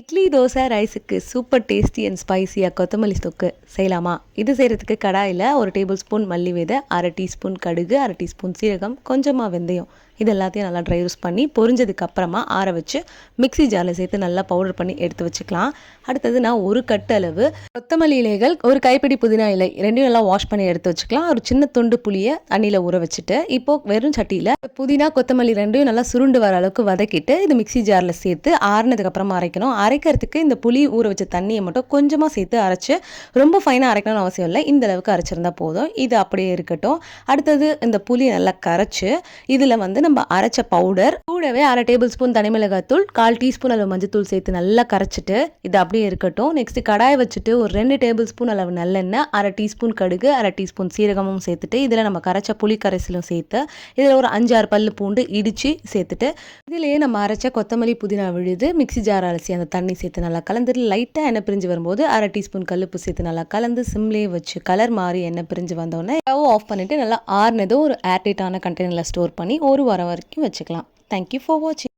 இட்லி தோசை ரைஸுக்கு super tasty and ஸ்பைஸியாக கொத்தமல்லி தொக்கு செய்யலாமா? இது செய்கிறதுக்கு கடாயில் ஒரு டேபிள் ஸ்பூன் மல்லி விதை அரை டீஸ்பூன் கடுகு அரை டீஸ்பூன் சீரகம் கொஞ்சமாக வெந்தயம். இது எல்லாத்தையும் நல்லா ட்ரை யூஸ் பண்ணி பொரிஞ்சதுக்கு அப்புறமா ஆற வச்சு மிக்ஸி ஜாரில் சேர்த்து நல்லா பவுடர் பண்ணி எடுத்து வச்சுக்கலாம். அடுத்தது நான் ஒரு கட்டு அளவு கொத்தமல்லி இலைகள் ஒரு கைப்பிடி புதினா இலை ரெண்டையும் நல்லா வாஷ் பண்ணி எடுத்து வச்சுக்கலாம். ஒரு சின்ன துண்டு புளியை தண்ணியில் ஊற வச்சுட்டு இப்போ வெறும் சட்டியில் புதினா கொத்தமல்லி ரெண்டையும் நல்லா சுருண்டு வர அளவுக்கு வதக்கிட்டு இது மிக்ஸி ஜாரில் சேர்த்து ஆறுனதுக்கு அப்புறமா அரைக்கணும். அரைக்கிறதுக்கு இந்த புளி ஊற வச்ச தண்ணியை மட்டும் கொஞ்சமாக சேர்த்து அரைச்சு ரொம்ப ஃபைனாக அரைக்கணும்னு அவசியம் இல்லை. இந்த அளவுக்கு அரைச்சிருந்தா போதும். இது அப்படியே இருக்கட்டும். அடுத்தது இந்த புளி நல்லா கரைச்சு இதில் வந்து நம்ம அரைச்ச பவுடர் கூடவே அரை டேபிள் ஸ்பூன் தனிமிளகாத்தூள் கால் டீஸ்பூன் அளவு மஞ்சத்தூள் சேர்த்து நல்லா கரைச்சிட்டு இது அப்படியே இருக்கட்டும். நெக்ஸ்ட் கடாயை வச்சுட்டு ஒரு ரெண்டு டேபிள் ஸ்பூன் அளவு நல்லெண்ணெய் அரை டீஸ்பூன் கடுகு அரை டீஸ்பூன் சீரகமும் சேர்த்துட்டு இதில் நம்ம கரைச்ச புளி கரைசலும் சேர்த்து இதில் ஒரு அஞ்சாறு பல் பூண்டு இடித்து சேர்த்துட்டு இதிலேயே நம்ம அரைச்ச கொத்தமல்லி புதினா விழுது மிக்ஸி ஜார் அலசி அந்த தண்ணி சேர்த்து நல்லா கலந்துட்டு லைட்டாக எண்ணெய் பிரிஞ்சு வரும்போது அரை டீஸ்பூன் கல்லுப்பு சேர்த்து நல்லா கலந்து சிம்லேயே வச்சு கலர் மாறி எண்ணெய் பிரிஞ்சு வந்தோடனே ஸ்டவ் ஆஃப் பண்ணிவிட்டு நல்லா ஆறுனதும் ஒரு ஏர்டைட்டான கண்டெய்னரில் ஸ்டோர் பண்ணி ஒரு வாரம் வரைக்கும் வச்சுக்கலாம். தேங்க்யூ ஃபார் வாட்சிங்